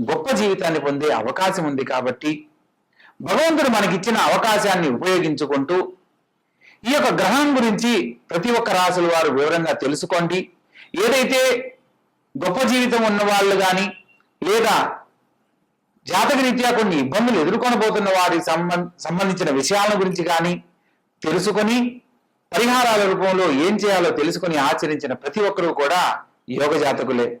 గొప్ప జీవితాన్ని పొందే అవకాశం ఉంది కాబట్టి భగవంతుడు మనకిచ్చిన అవకాశాన్ని ఉపయోగించుకుంటూ ఈ యొక్క గ్రహం గురించి ప్రతి ఒక్క రాసుల వారు వివరంగా తెలుసుకోండి. ఏదైతే గొప్ప జీవితం ఉన్న వాళ్ళు కానీ లేదా జాతకరీత్యా కొన్ని ఇబ్బందులు ఎదుర్కొనబోతున్న వారి సంబం- సంబంధించిన విషయాల గురించి కానీ తెలుసుకొని పరిహారాల రూపంలో ఏం చేయాలో తెలుసుకొని ఆచరించిన ప్రతి ఒక్కరూ కూడా యోగ జాతకులే.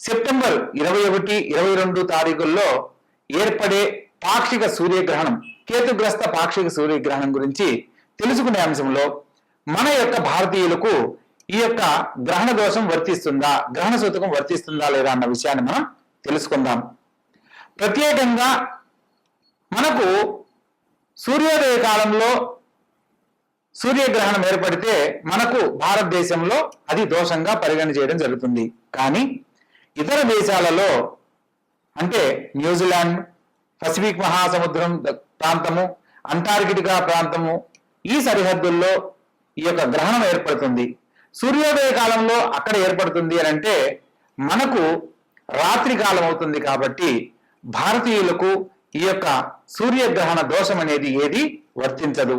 సెప్టెంబర్ ఇరవై ఒకటి ఇరవై రెండు తారీఖుల్లో ఏర్పడే పాక్షిక సూర్యగ్రహణం కేతుగ్రస్త పాక్షిక సూర్యగ్రహణం గురించి తెలుసుకునే అంశంలో మన యొక్క భారతీయులకు ఈ యొక్క గ్రహణ దోషం వర్తిస్తుందా గ్రహణ సూతకం వర్తిస్తుందా లేదా అన్న విషయాన్ని మనం తెలుసుకుందాం. ప్రత్యేకంగా మనకు సూర్యోదయ కాలంలో సూర్యగ్రహణం ఏర్పడితే మనకు భారతదేశంలో అది దోషంగా పరిగణ చేయడం జరుగుతుంది. కానీ ఇతర దేశాలలో అంటే న్యూజిలాండ్ పసిఫిక్ మహాసముద్రం ప్రాంతము అంటార్కిటికా ప్రాంతము ఈ సరిహద్దుల్లో ఈ యొక్క గ్రహణం ఏర్పడుతుంది. సూర్యోదయ కాలంలో అక్కడ ఏర్పడుతుంది అని అంటే మనకు రాత్రి కాలం అవుతుంది కాబట్టి భారతీయులకు ఈ యొక్క సూర్యగ్రహణ దోషం అనేది ఏది వర్తించదు.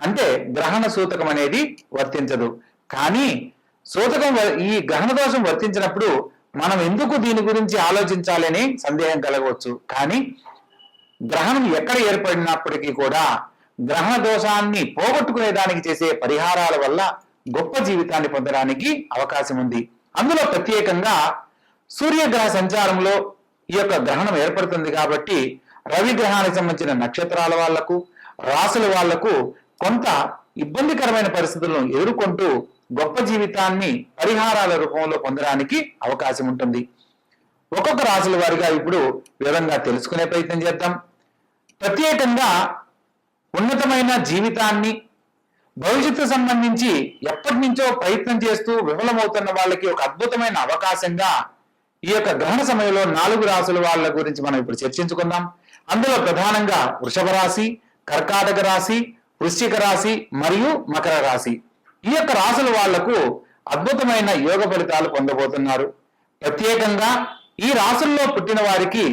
అంటే గ్రహణ సూతకం అనేది వర్తించదు. కానీ సూతకం ఈ గ్రహణ దోషం వర్తించినప్పుడు మనం ఎందుకు దీని గురించి ఆలోచించాలని సందేహం కలగవచ్చు. కానీ గ్రహణం ఎక్కడ ఏర్పడినప్పటికీ కూడా గ్రహణ దోషాన్ని పోగొట్టుకునే దానికి చేసే పరిహారాల వల్ల గొప్ప జీవితాన్ని పొందడానికి అవకాశం ఉంది. అందులో ప్రత్యేకంగా సూర్యగ్రహ సంచారంలో ఈ యొక్క గ్రహణం ఏర్పడుతుంది కాబట్టి రవి గ్రహానికి సంబంధించిన నక్షత్రాల వాళ్ళకు రాసుల వాళ్ళకు కొంత ఇబ్బందికరమైన పరిస్థితులను ఎదుర్కొంటూ గొప్ప జీవితాన్ని పరిహారాల రూపంలో పొందడానికి అవకాశం ఉంటుంది. ఒక్కొక్క రాశుల వారిగా ఇప్పుడు వివరంగా తెలుసుకునే ప్రయత్నం చేద్దాం. ప్రత్యేకంగా ఉన్నతమైన జీవితాన్ని భవిష్యత్తు సంబంధించి ఎప్పటి నుంచో ప్రయత్నం చేస్తూ విఫలమవుతున్న వాళ్ళకి ఒక అద్భుతమైన అవకాశంగా ఈ యొక్క గ్రహణ సమయంలో నాలుగు రాసుల వాళ్ళ గురించి మనం ఇప్పుడు చర్చించుకుందాం. అందులో ప్రధానంగా వృషభ రాశి కర్కాటక రాశి వృశ్చిక రాశి మరియు మకర రాశి. ఈ యొక్క రాసుల వాళ్ళకు అద్భుతమైన యోగ ఫలితాలు పొందబోతున్నారు. ప్రత్యేకంగా ఈ రాసుల్లో పుట్టిన వారికి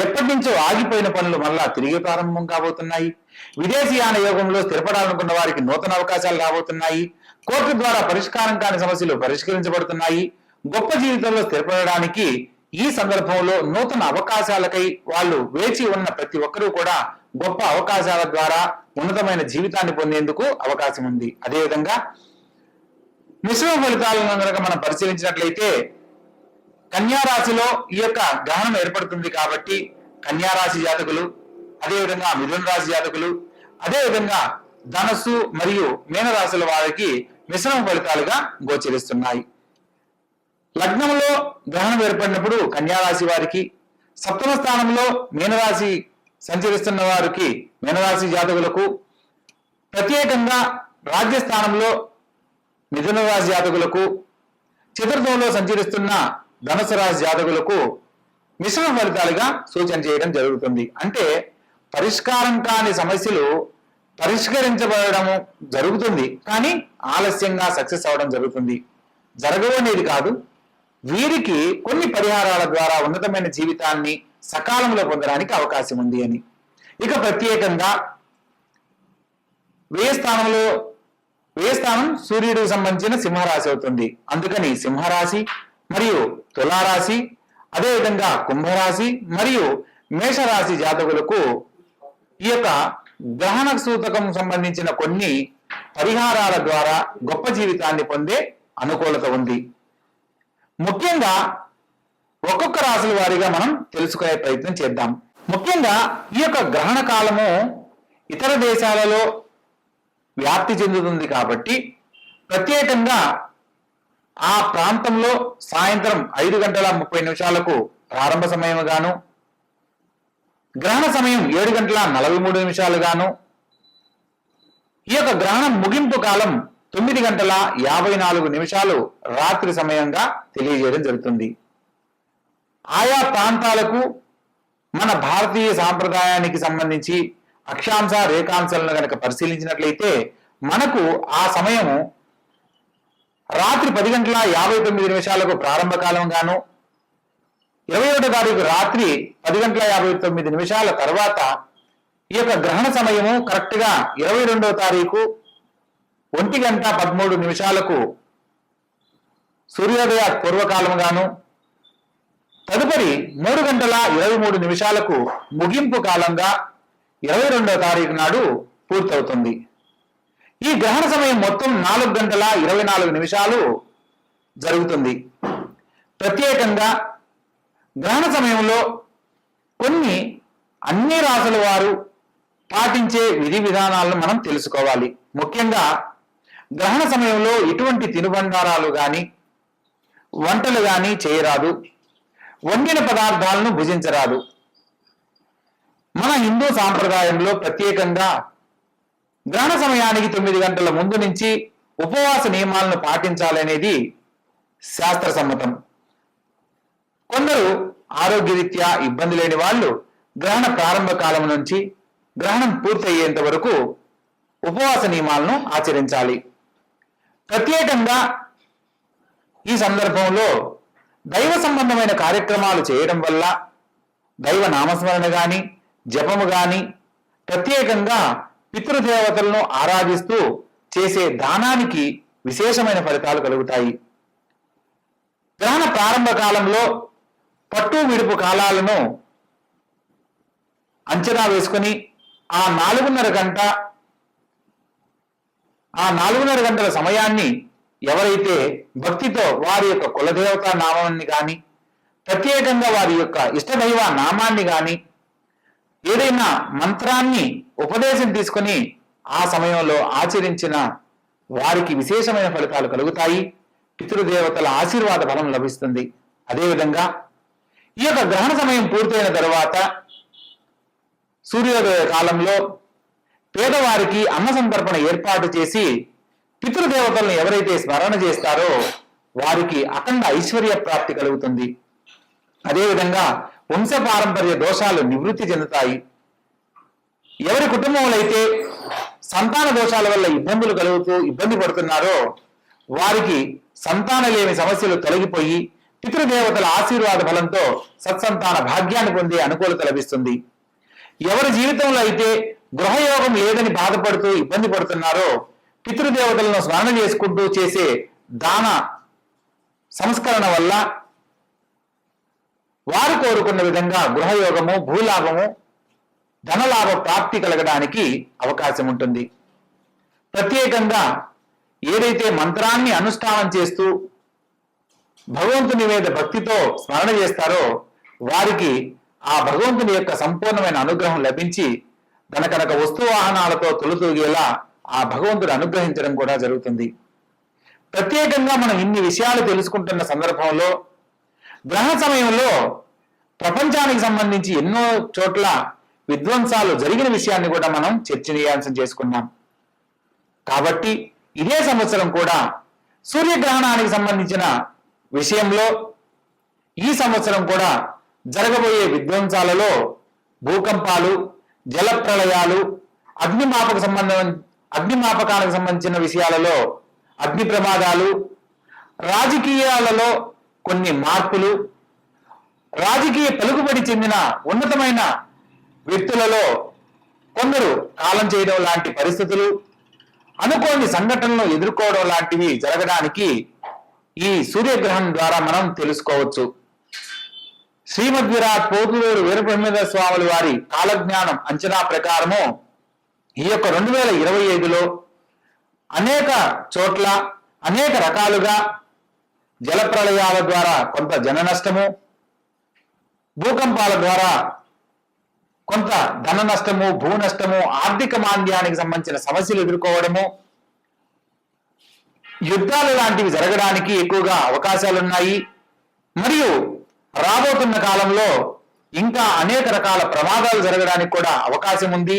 ఎప్పటి నుంచో ఆగిపోయిన పనులు మళ్ళా తిరిగి ప్రారంభం కాబోతున్నాయి. విదేశీయాన యోగంలో స్థిరపడాలనుకున్న వారికి నూతన అవకాశాలు రాబోతున్నాయి. కోర్టు ద్వారా పరిష్కారం కాని సమస్యలు పరిష్కరించబడుతున్నాయి. గొప్ప జీవితంలో స్థిరపడడానికి ఈ సందర్భంలో నూతన అవకాశాలకై వాళ్ళు వేచి ఉన్న ప్రతి ఒక్కరూ కూడా గొప్ప అవకాశాల ద్వారా ఉన్నతమైన జీవితాన్ని పొందేందుకు అవకాశం ఉంది. అదేవిధంగా మిశ్రమ ఫలితాలను కనుక మనం పరిశీలించినట్లయితే కన్యారాశిలో ఈ యొక్క గ్రహణం ఏర్పడుతుంది కాబట్టి కన్యారాశి జాతకులు అదేవిధంగా మిథున రాశి జాతకులు అదేవిధంగా ధనస్సు మరియు మీనరాశుల వారికి మిశ్రమ ఫలితాలుగా గోచరిస్తున్నాయి. లగ్నంలో గ్రహణం ఏర్పడినప్పుడు కన్యారాశి వారికి సప్తమ స్థానంలో మీనరాశి సంచరిస్తున్న వారికి మీనరాశి జాతకులకు ప్రత్యేకంగా రాజ్యస్థానంలో మిథున రాశి జాతకులకు చతుర్థంలో సంచరిస్తున్న ధనుసు రాశి జాతకులకు మిశ్రమ ఫలితాలుగా సూచన చేయడం జరుగుతుంది. అంటే పరిష్కారం కాని సమస్యలు పరిష్కరించబడము జరుగుతుంది. కానీ ఆలస్యంగా సక్సెస్ అవ్వడం జరుగుతుంది. జరగవు అనేది కాదు. వీరికి కొన్ని పరిహారాల ద్వారా ఉన్నతమైన జీవితాన్ని సకాలంలో పొందడానికి అవకాశం ఉంది అని. ఇక ప్రత్యేకంగా వ్యయ స్థానంలో వ్యయ స్థానం సూర్యుడికి సంబంధించిన సింహరాశి అవుతుంది. అందుకని సింహరాశి మరియు తులారాశి అదేవిధంగా కుంభరాశి మరియు మేషరాశి జాతకులకు ఈ యొక్క గ్రహణ సూతకం సంబంధించిన కొన్ని పరిహారాల ద్వారా గొప్ప జీవితాన్ని పొందే అనుకూలత ఉంది. ముఖ్యంగా ఒక్కొక్క రాశుల వారీగా మనం తెలుసుకునే ప్రయత్నం చేద్దాం. ముఖ్యంగా ఈ యొక్క గ్రహణ కాలము ఇతర దేశాలలో వ్యాప్తి చెందుతుంది కాబట్టి ప్రత్యేకంగా ఆ ప్రాంతంలో సాయంత్రం ఐదు గంటల ముప్పై నిమిషాలకు ప్రారంభ సమయం గాను గ్రహణ సమయం ఏడు గంటల నలభై మూడు నిమిషాలు గాను ఈ యొక్క గ్రహణం ముగింపు కాలం తొమ్మిది గంటల యాభై నాలుగు నిమిషాలు రాత్రి సమయంగా తెలియజేయడం జరుగుతుంది. ఆయా ప్రాంతాలకు మన భారతీయ సాంప్రదాయానికి సంబంధించి అక్షాంశ రేఖాంశాలను కనుక పరిశీలించినట్లయితే మనకు ఆ సమయము రాత్రి పది గంటల యాభై తొమ్మిది నిమిషాలకు ప్రారంభ కాలం గాను ఇరవై ఒకటో తారీఖు రాత్రి పది గంటల యాభై తొమ్మిది నిమిషాల తర్వాత ఈ యొక్క గ్రహణ సమయము కరెక్ట్గా ఇరవై రెండవ తారీఖు ఒంటి గంట పదమూడు నిమిషాలకు సూర్యోదయ పూర్వకాలం గాను తదుపరి మూడు గంటల ఇరవై మూడు నిమిషాలకు ముగింపు కాలంగా ఇరవై రెండవ తారీఖు నాడు పూర్తవుతుంది. ఈ గ్రహణ సమయం మొత్తం నాలుగు గంటల ఇరవై నాలుగు నిమిషాలు జరుగుతుంది. ప్రత్యేకంగా గ్రహణ సమయంలో కొన్ని అన్ని రాసుల వారు పాటించే విధి విధానాలను మనం తెలుసుకోవాలి. ముఖ్యంగా గ్రహణ సమయంలో ఎటువంటి తినుబండారాలు కానీ వంటలు కానీ చేయరాదు. వండిన పదార్థాలను భుజించరాదు. మన హిందూ సాంప్రదాయంలో ప్రత్యేకంగా గ్రహణ సమయానికి తొమ్మిది గంటల ముందు నుంచి ఉపవాస నియమాలను పాటించాలనేది శాస్త్ర సమ్మతం కొందరు ఆరోగ్యరీత్యా ఇబ్బంది లేని వాళ్ళు గ్రహణ ప్రారంభ కాలం నుంచి గ్రహణం పూర్తయ్యేంత వరకు ఉపవాస నియమాలను ఆచరించాలి. ప్రత్యేకంగా ఈ సందర్భంలో దైవ సంబంధమైన కార్యక్రమాలు చేయడం వల్ల దైవ నామస్మరణ కానీ జపము కానీ ప్రత్యేకంగా పితృదేవతలను ఆరాధిస్తూ చేసే దానానికి విశేషమైన ఫలితాలు కలుగుతాయి. గ్రహణ ప్రారంభ కాలంలో పట్టు విడుపు కాలాలను అంచనా వేసుకుని ఆ నాలుగున్నర గంట ఆ నాలుగున్నర గంటల సమయాన్ని ఎవరైతే భక్తితో వారి యొక్క కులదేవత నామాన్ని కానీ ప్రత్యేకంగా వారి యొక్క ఇష్టదైవ నామాన్ని కానీ ఏదైనా మంత్రాన్ని ఉపదేశం తీసుకుని ఆ సమయంలో ఆచరించిన వారికి విశేషమైన ఫలితాలు కలుగుతాయి. పితృదేవతల ఆశీర్వాద ఫలం లభిస్తుంది. అదేవిధంగా ఈ యొక్క గ్రహణ సమయం పూర్తయిన తర్వాత సూర్యోదయ కాలంలో పేదవారికి అన్న సంతర్పణ ఏర్పాటు చేసి పితృదేవతలను ఎవరైతే స్మరణ చేస్తారో వారికి అఖండ ఐశ్వర్య ప్రాప్తి కలుగుతుంది. అదేవిధంగా వంశపారంపర్య దోషాలు నివృత్తి చెందుతాయి. ఎవరి కుటుంబంలో అయితే సంతాన దోషాల వల్ల ఇబ్బందులు కలుగుతూ ఇబ్బంది పడుతున్నారో వారికి సంతాన లేని సమస్యలు తొలగిపోయి పితృదేవతల ఆశీర్వాద ఫలంతో సత్సంతాన భాగ్యాన్ని పొందే అనుకూలత లభిస్తుంది. ఎవరి జీవితంలో అయితే గృహయోగం లేదని బాధపడుతూ ఇబ్బంది పడుతున్నారో పితృదేవతలను స్మరణ చేసుకుంటూ చేసే దాన సంస్కరణ వల్ల వారు కోరుకున్న విధంగా గృహయోగము భూలాభము ధనలాభ ప్రాప్తి కలగడానికి అవకాశం ఉంటుంది. ప్రత్యేకంగా ఏదైతే మంత్రాన్ని అనుష్ఠానం చేస్తూ భగవంతుని మీద భక్తితో స్మరణ చేస్తారో వారికి ఆ భగవంతుని యొక్క సంపూర్ణమైన అనుగ్రహం లభించి ధనకనక వస్తు వాహనాలతో తొలుతూగేలా ఆ భగవంతుడు అనుగ్రహించడం కూడా జరుగుతుంది. ప్రత్యేకంగా మనం ఇన్ని విషయాలు తెలుసుకుంటున్న సందర్భంలో గ్రహణ సమయంలో ప్రపంచానికి సంబంధించి ఎన్నో చోట్ల విధ్వంసాలు జరిగిన విషయాన్ని కూడా మనం చర్చనీయాంశం చేసుకున్నాం. కాబట్టి ఇదే సంవత్సరం కూడా సూర్యగ్రహణానికి సంబంధించిన విషయంలో ఈ సంవత్సరం కూడా జరగబోయే విధ్వంసాలలో భూకంపాలు జలప్రళయాలు అగ్నిమాపక సంబంధం అగ్నిమాపకాలకు సంబంధించిన విషయాలలో అగ్ని ప్రమాదాలు రాజకీయాలలో కొన్ని మార్పులు రాజకీయ పలుకుబడి చెందిన ఉన్నతమైన వ్యక్తులలో కొందరు కాలం చేయడం లాంటి పరిస్థితులు అనుకోని సంఘటనలు ఎదుర్కోవడం లాంటివి జరగడానికి ఈ సూర్యగ్రహణం ద్వారా మనం తెలుసుకోవచ్చు. శ్రీమద్విరాట్ పోతులూరు వీరబ్రహ్మేంద్ర స్వాముల వారి కాలజ్ఞానం అంచనా ప్రకారము ఈ యొక్క రెండు వేల ఇరవై ఐదులో అనేక చోట్ల అనేక రకాలుగా జలప్రళయాల ద్వారా కొంత జన నష్టము భూకంపాల ద్వారా కొంత ధన నష్టము భూ నష్టము ఆర్థిక మాంద్యానికి సంబంధించిన సమస్యలు ఎదుర్కోవడము యుద్ధాలు లాంటివి జరగడానికి ఎక్కువగా అవకాశాలు ఉన్నాయి మరియు రాబోతున్న కాలంలో ఇంకా అనేక రకాల ప్రమాదాలు జరగడానికి కూడా అవకాశం ఉంది.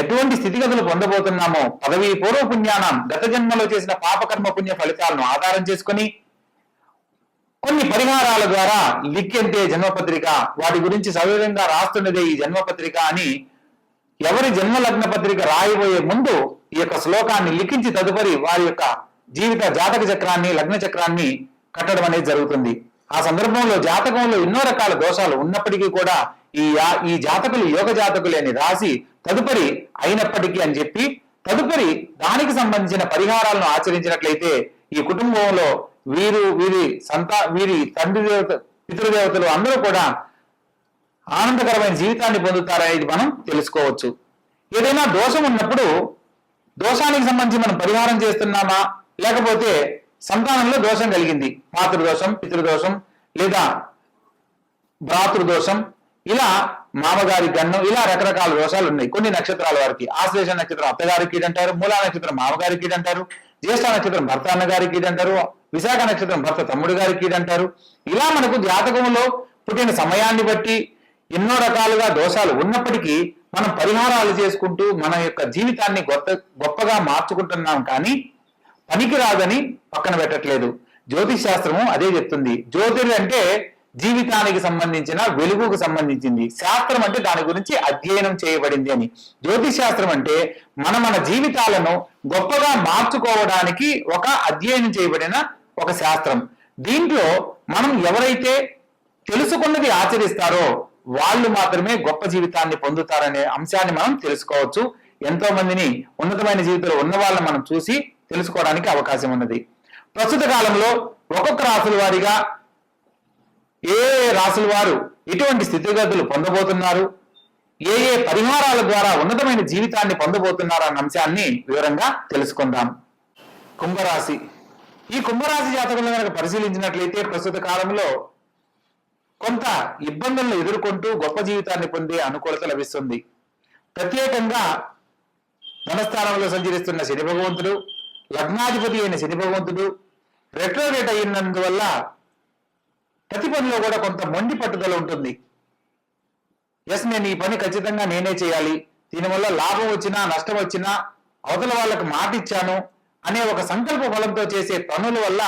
ఎటువంటి స్థితిగతులు పొందబోతున్నామో పదవి పూర్వ పుణ్యానం గత జన్మలో చేసిన పాపకర్మ పుణ్య ఫలితాలను ఆధారం చేసుకొని కొన్ని పరిహారాల ద్వారా లిఖ్యంతే జన్మపత్రిక వాటి గురించి సవివరంగా రాస్తున్నదే ఈ జన్మపత్రిక అని ఎవరి జన్మలగ్న పత్రిక రాయబోయే ముందు ఈ యొక్క శ్లోకాన్ని లిఖించి తదుపరి వారి యొక్క జీవిత జాతక చక్రాన్ని లగ్న చక్రాన్ని కట్టడం అనేది జరుగుతుంది. ఆ సందర్భంలో జాతకంలో ఎన్నో రకాల దోషాలు ఉన్నప్పటికీ కూడా ఈ ఈ జాతకులు యోగ జాతకులు అని రాసి తదుపరి అయినప్పటికీ అని చెప్పి తదుపరి దానికి సంబంధించిన పరిహారాలను ఆచరించినట్లయితే ఈ కుటుంబంలో వీరు వీరి సంతా వీరి తండ్రి దేవత పితృదేవతలు అందరూ కూడా ఆనందకరమైన జీవితాన్ని పొందుతారనేది మనం తెలుసుకోవచ్చు. ఏదైనా దోషం ఉన్నప్పుడు దోషానికి సంబంధించి మనం పరిహారం చేస్తున్నామా? లేకపోతే సంతానంలో దోషం కలిగింది. మాతృదోషం పితృదోషం లేదా భ్రాతృదోషం ఇలా మామగారి గన్నం ఇలా రకరకాల దోషాలు ఉన్నాయి. కొన్ని నక్షత్రాల వారికి ఆశ్లేష నక్షత్రం అత్తగారి కీడు అంటారు మూలా నక్షత్రం మామగారి కీడు అంటారు జ్యేష్ఠ నక్షత్రం భర్త అన్నగారి కీడు అంటారు విశాఖ నక్షత్రం భర్త తమ్ముడు గారి కీడు అంటారు ఇలా మనకు జాతకంలో పుట్టిన సమయాన్ని బట్టి ఎన్నో రకాలుగా దోషాలు ఉన్నప్పటికీ మనం పరిహారాలు చేసుకుంటూ మన యొక్క జీవితాన్ని గొప్ప గొప్పగా మార్చుకుంటున్నాం కానీ పనికి రాదని పక్కన పెట్టట్లేదు. జ్యోతిష్ శాస్త్రము అదే చెప్తుంది. జ్యోతిర్ అంటే జీవితానికి సంబంధించిన వెలుగుకు సంబంధించింది. శాస్త్రం అంటే దాని గురించి అధ్యయనం చేయబడింది అని. జ్యోతిష్ శాస్త్రం అంటే మన మన జీవితాలను గొప్పగా మార్చుకోవడానికి ఒక అధ్యయనం చేయబడిన ఒక శాస్త్రం. దీంట్లో మనం ఎవరైతే తెలుసుకున్నది ఆచరిస్తారో వాళ్ళు మాత్రమే గొప్ప జీవితాన్ని పొందుతారనే అంశాన్ని మనం తెలుసుకోవచ్చు. ఎంతో మందిని ఉన్నతమైన జీవితంలో ఉన్న వాళ్ళని మనం చూసి తెలుసుకోవడానికి అవకాశం ఉన్నది. ప్రస్తుత కాలంలో ఒక్కొక్క రాసుల వారిగా ఏ ఏ రాసుల వారు ఎటువంటి స్థితిగతులు పొందబోతున్నారు? ఏ ఏ పరిహారాల ద్వారా ఉన్నతమైన జీవితాన్ని పొందబోతున్నారు అన్న అంశాన్ని వివరంగా తెలుసుకుందాం. కుంభరాశి. ఈ కుంభరాశి జాతకంలో కనుక పరిశీలించినట్లయితే ప్రస్తుత కాలంలో కొంత ఇబ్బందులను ఎదుర్కొంటూ గొప్ప జీవితాన్ని పొందే అనుకూలత లభిస్తుంది. ప్రత్యేకంగా ధనస్థానంలో సంచరిస్తున్న శని భగవంతుడు లగ్నాధిపతి అయిన శని భగవంతుడు రెట్రోగేట్ అయినందువల్ల ప్రతి పనిలో కూడా కొంత మొండి పట్టుదల ఉంటుంది. ఎస్ నేను ఈ పని ఖచ్చితంగా నేనే చేయాలి. దీనివల్ల లాభం వచ్చినా నష్టం వచ్చినా అవతల వాళ్ళకి మాట ఇచ్చాను అనే ఒక సంకల్ప బలంతో చేసే పనుల వల్ల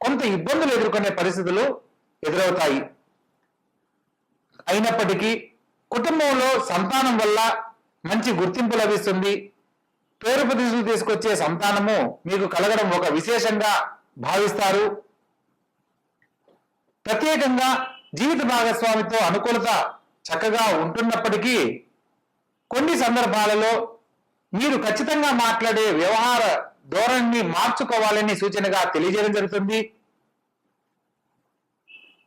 కొంత ఇబ్బందులు ఎదుర్కొనే పరిస్థితులు ఎదురవుతాయి. అయినప్పటికీ కుటుంబంలో సంతానం వల్ల మంచి గుర్తింపు లభిస్తుంది. పేరు ప్రతిష్టలు తీసుకొచ్చే సంతానము మీకు కలగడం ఒక విశేషంగా భావిస్తారు. ప్రత్యేకంగా జీవిత భాగస్వామితో అనుకూలత చక్కగా ఉంటున్నప్పటికీ కొన్ని సందర్భాలలో మీరు ఖచ్చితంగా మాట్లాడే వ్యవహార ధోరణిని మార్చుకోవాలని సూచనగా తెలియజేయడం జరుగుతుంది.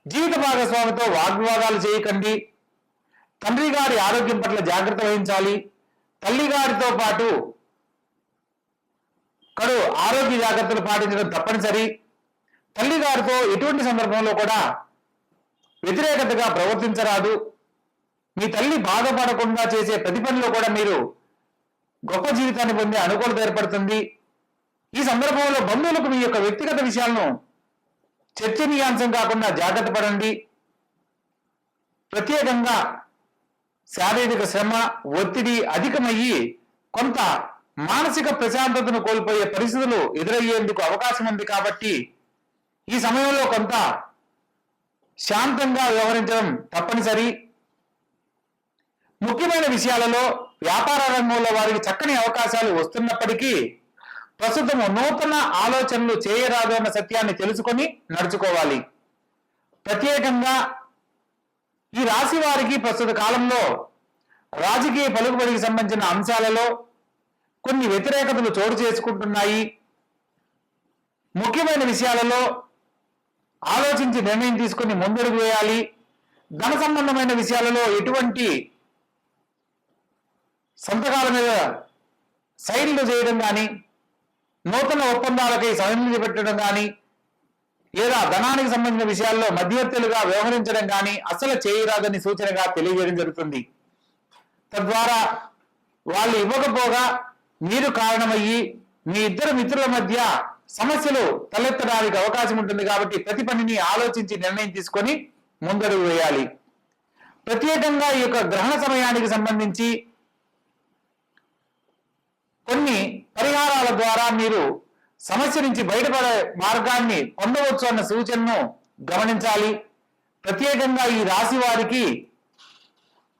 జీవిత భాగస్వామితో వాగ్వివాదాలు చేయకండి. తండ్రి గారి ఆరోగ్యం పట్ల జాగ్రత్త వహించాలి. తల్లి గారితో పాటు కడు ఆరోగ్య జాగ్రత్తలు పాటించడం తప్పనిసరి. తల్లి గారితో ఎటువంటి సందర్భంలో కూడా వ్యతిరేకతగా ప్రవర్తించరాదు. మీ తల్లి బాధపడకుండా చేసే ప్రతి పనిలో కూడా మీరు గొప్ప జీవితాన్ని పొందే అనుకూలత ఏర్పడుతుంది. ఈ సందర్భంలో బంధువులకు మీ యొక్క వ్యక్తిగత విషయాలను చర్చనీయాంశం కాకుండా జాగ్రత్త పడండి. ప్రత్యేకంగా శారీరక శ్రమ ఒత్తిడి అధికమయ్యి కొంత మానసిక ప్రశాంతతను కోల్పోయే పరిస్థితులు ఎదురయ్యేందుకు అవకాశం ఉంది కాబట్టి ఈ సమయంలో కొంత శాంతంగా వ్యవహరించడం తప్పనిసరి. ముఖ్యమైన విషయాలలో వ్యాపార రంగంలో వారికి చక్కని అవకాశాలు వస్తున్నప్పటికీ ప్రస్తుతం నూతన ఆలోచనలు చేయరాదు అన్న సత్యాన్ని తెలుసుకొని నడుచుకోవాలి. ప్రత్యేకంగా ఈ రాశి వారికి ప్రస్తుత కాలంలో రాజకీయ పలుకుబడికి సంబంధించిన అంశాలలో కొన్ని వ్యతిరేకతలు చోటు చేసుకుంటున్నాయి. ముఖ్యమైన విషయాలలో ఆలోచించి నిర్ణయం తీసుకుని ముందడుగు వేయాలి. ధన సంబంధమైన విషయాలలో ఎటువంటి సంతకాల మీద సైన్లు చేయడం కానీ నూతన ఒప్పందాలకై సైన్లు పెట్టడం కానీ లేదా ధనానికి సంబంధించిన విషయాల్లో మధ్యవర్తులుగా వ్యవహరించడం కానీ అసలు చేయరాదని సూచనగా తెలియజేయడం జరుగుతుంది. తద్వారా వాళ్ళు ఇవ్వకపోగా మీరు కారణమయ్యి మీ ఇద్దరు మిత్రుల మధ్య సమస్యలు తలెత్తడానికి అవకాశం ఉంటుంది కాబట్టి ప్రతి పనిని ఆలోచించి నిర్ణయం తీసుకొని ముందడుగు వేయాలి. ప్రత్యేకంగా ఈ యొక్క గ్రహణ సమయానికి సంబంధించి కొన్ని పరిహారాల ద్వారా మీరు సమస్య నుంచి బయటపడే మార్గాన్ని పొందవచ్చు అన్న సూచనను గమనించాలి. ప్రత్యేకంగా ఈ రాశి వారికి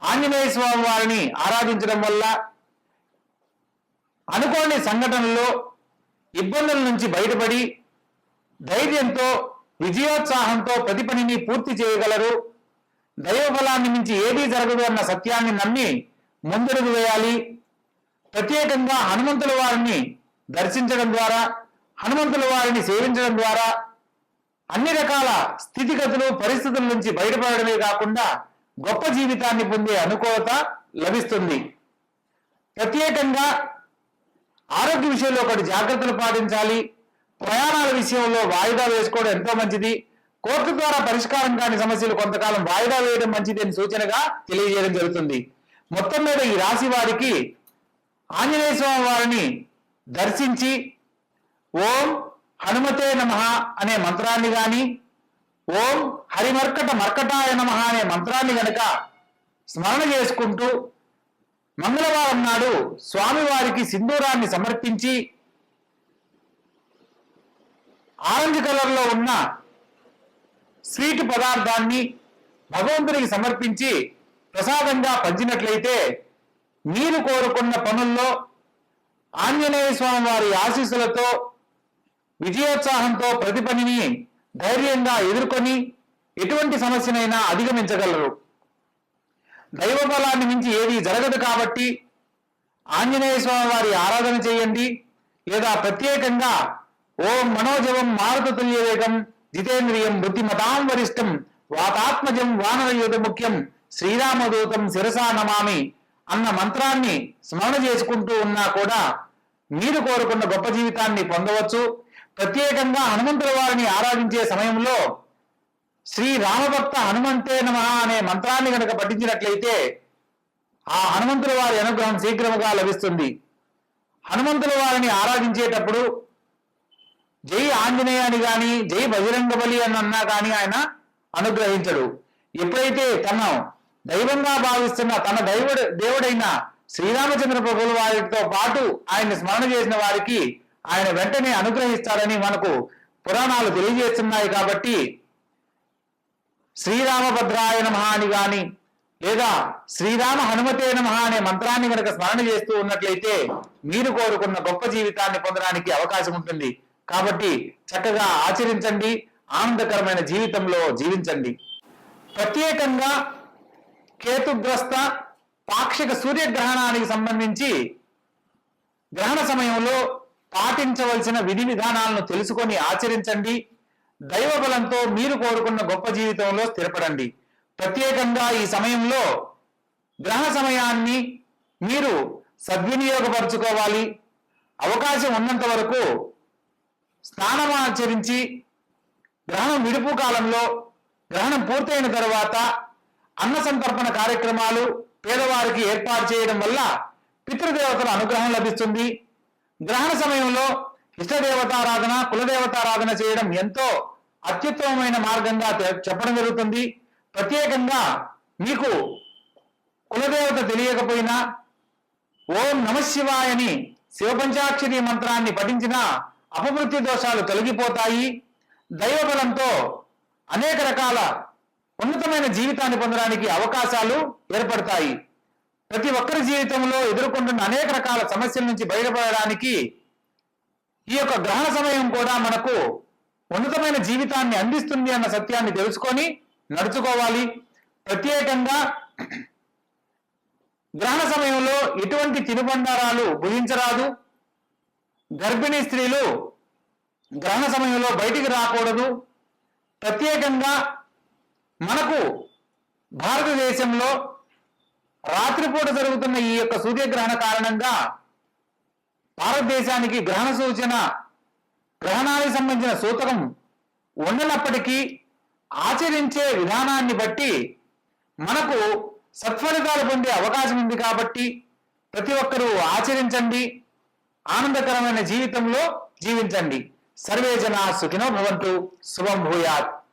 ఆంజనేయ స్వామి వారిని ఆరాధించడం వల్ల అనుకోని సంఘటనలో ఇబ్బందుల నుంచి బయటపడి ధైర్యంతో విజయోత్సాహంతో ప్రతి పనిని పూర్తి చేయగలరు. దైవబలాన్ని మించి ఏదీ జరగదు అన్న సత్యాన్ని నమ్మి ముందడుగు వేయాలి. ప్రత్యేకంగా హనుమంతుల వారిని దర్శించడం ద్వారా హనుమంతుల వారిని సేవించడం ద్వారా అన్ని రకాల స్థితిగతులు పరిస్థితుల నుంచి బయటపడడమే కాకుండా గొప్ప జీవితాన్ని పొందే అనుకూలత లభిస్తుంది. ప్రత్యేకంగా ఆరోగ్య విషయంలో ఒకటి జాగ్రత్తలు పాటించాలి. ప్రయాణాల విషయంలో వాయిదా వేసుకోవడం ఎంతో మంచిది. కోర్టు ద్వారా పరిష్కారం కాని సమస్యలు కొంతకాలం వాయిదా వేయడం మంచిది అని సూచనగా తెలియజేయడం జరుగుతుంది. మొత్తం మీద ఈ రాశి వారికి ఆంజనేయ స్వామి వారిని దర్శించి ఓం హనుమతే నమ అనే మంత్రాన్ని గాని ఓం హరిమర్కట మర్కటాయ నమ అనే మంత్రాన్ని గనక స్మరణ చేసుకుంటూ మంగళవారం నాడు స్వామివారికి సింధూరాన్ని సమర్పించి ఆరెంజ్ కలర్లో ఉన్న స్వీట్ పదార్థాన్ని భగవంతునికి సమర్పించి ప్రసాదంగా పంచినట్లయితే మీరు కోరుకున్న పనుల్లో ఆంజనేయ స్వామి వారి ఆశీస్సులతో విజయోత్సాహంతో ప్రతి పనిని ధైర్యంగా ఎదుర్కొని ఎటువంటి సమస్యనైనా అధిగమించగలరు. దైవ బలాన్ని మించి ఏది జరగదు కాబట్టి ఆంజనేయ స్వామి వారి ఆరాధన చేయండి. లేదా ప్రత్యేకంగా ఓం మనోజవం మారుతతుల్య తుల్యవేగం జితేంద్రియం బుద్ధిమతాం వరిష్టం వాతాత్మజం వానరయుధ ముఖ్యం శ్రీరామదూతం శిరసా నమామి అన్న మంత్రాన్ని స్మరణ చేసుకుంటూ ఉన్నా కూడా మీరు కోరుకున్న గొప్ప జీవితాన్ని పొందవచ్చు. ప్రత్యేకంగా హనుమంతుల వారిని ఆరాధించే సమయంలో శ్రీ రామభక్త హనుమంతే నమ అనే మంత్రాన్ని కనుక పఠించినట్లయితే ఆ హనుమంతుల వారి అనుగ్రహం శీఘ్రముగా లభిస్తుంది. హనుమంతుల వారిని ఆరాధించేటప్పుడు జై ఆంజనేయ అని కానీ జై బజరంగ బలి అని అన్నా కానీ ఆయన అనుగ్రహించడు. ఎప్పుడైతే తన దైవంగా భావిస్తున్న తన దైవుడు దేవుడైన శ్రీరామచంద్ర ప్రభుల వారితో పాటు ఆయన స్మరణ చేసిన వారికి ఆయన వెంటనే అనుగ్రహిస్తారని మనకు పురాణాలు తెలియజేస్తున్నాయి కాబట్టి శ్రీరామభద్రాయ నమ అని కానీ లేదా శ్రీరామ హనుమతే నమ అనే మంత్రాన్ని కనుక స్మరణ చేస్తూ ఉన్నట్లయితే మీరు కోరుకున్న గొప్ప జీవితాన్ని పొందడానికి అవకాశం ఉంటుంది. కాబట్టి చక్కగా ఆచరించండి ఆనందకరమైన జీవితంలో జీవించండి. ప్రత్యేకంగా కేతుగ్రస్త పాక్షిక సూర్యగ్రహణానికి సంబంధించి గ్రహణ సమయంలో పాటించవలసిన విధి విధానాలను తెలుసుకొని ఆచరించండి. దైవ బలంతో మీరు కోరుకున్న గొప్ప జీవితంలో స్థిరపడండి. ప్రత్యేకంగా ఈ సమయంలో గ్రహ సమయాన్ని మీరు సద్వినియోగపరచుకోవాలి. అవకాశం ఉన్నంత వరకు స్నానమాచరించి గ్రహణం విడుపు కాలంలో గ్రహణం పూర్తయిన తర్వాత అన్న సంతర్పణ కార్యక్రమాలు పేదవారికి ఏర్పాటు చేయడం వల్ల పితృదేవతల అనుగ్రహం లభిస్తుంది. గ్రహణ సమయంలో ఇష్టదేవతారాధన కులదేవతారాధన చేయడం ఎంతో అత్యుత్తమమైన మార్గంగా చెప్పడం జరుగుతుంది. ప్రత్యేకంగా మీకు కులదేవత తెలియకపోయినా ఓం నమశివాయని శివపంచాక్షరి మంత్రాన్ని పఠించిన అపమృత్యు దోషాలు తొలగిపోతాయి. దైవబలంతో అనేక రకాల ఉన్నతమైన జీవితాన్ని పొందడానికి అవకాశాలు ఏర్పడతాయి. ప్రతి ఒక్కరి జీవితంలో ఎదుర్కొంటున్న అనేక రకాల సమస్యల నుంచి బయటపడడానికి ఈ యొక్క గ్రహణ సమయం కూడా మనకు ఉన్నతమైన జీవితాన్ని అందిస్తుంది అన్న సత్యాన్ని తెలుసుకొని నడుచుకోవాలి. ప్రత్యేకంగా గ్రహణ సమయంలో ఎటువంటి తినుబండారాలు భుజించరాదు. గర్భిణీ స్త్రీలు గ్రహణ సమయంలో బయటికి రాకూడదు. ప్రత్యేకంగా మనకు భారతదేశంలో రాత్రిపూట జరుగుతున్న ఈ యొక్క సూర్యగ్రహణ కారణంగా భారతదేశానికి గ్రహణ సూచన గ్రహణానికి సంబంధించిన సూతకం ఉండనప్పటికీ ఆచరించే విధానాన్ని బట్టి మనకు సత్ఫలితాలు పొందే అవకాశం ఉంది కాబట్టి ప్రతి ఒక్కరూ ఆచరించండి ఆనందకరమైన జీవితంలో జీవించండి. సర్వే జనా సుఖినో భవంతు. శుభం భూయాత్.